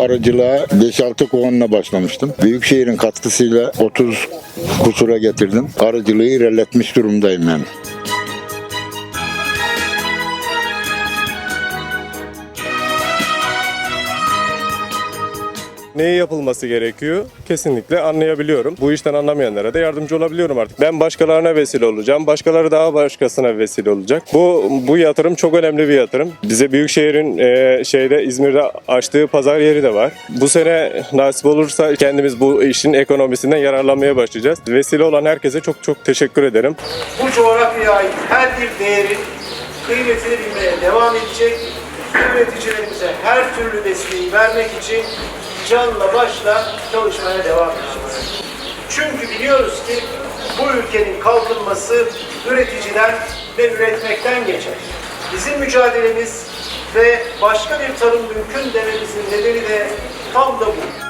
aracılığa 5-6 kovanla başlamıştım. Büyükşehir'in katkısıyla 30 kusura getirdim. Aracılığı ilerletmiş durumdayım yani. Neyi yapılması gerekiyor? Kesinlikle anlayabiliyorum. Bu işten anlamayanlara da yardımcı olabiliyorum artık. Ben başkalarına vesile olacağım. Başkaları daha başkasına vesile olacak. Bu bu yatırım çok önemli bir yatırım. Bize Büyükşehir'in e, şeyde İzmir'de açtığı pazar yeri de var. Bu sene nasip olursa kendimiz bu işin ekonomisinden yararlanmaya başlayacağız. Vesile olan herkese çok çok teşekkür ederim. bu coğrafyaya ait her bir değerin kıymetini bilmeye devam edecek. Üreticilerimize her türlü desteği vermek için canla başla çalışmaya devam edeceğiz. Çünkü biliyoruz ki bu ülkenin kalkınması üreticiden ve üretmekten geçer. Bizim mücadelemiz ve başka bir tarım mümkün dememizin nedeni de tam da bu.